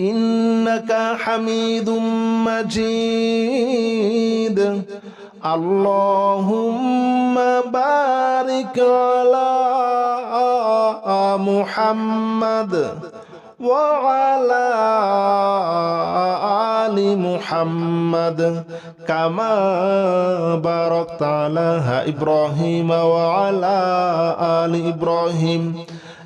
إنك حميد مجيد اللهم بارك على محمد وعلى آل محمد كما باركت على إبراهيم وعلى آل إبراهيم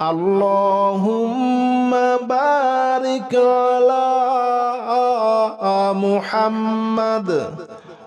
اللهم بارك على محمد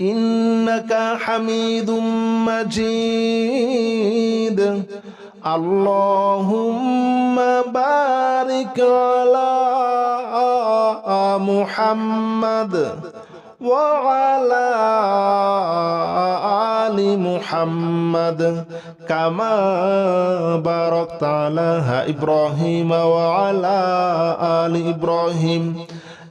إنك حميد مجيد اللهم بارك على محمد وعلى آل محمد كما باركت على إبراهيم وعلى آل إبراهيم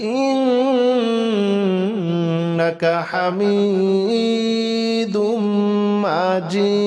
إنك حميد مجيد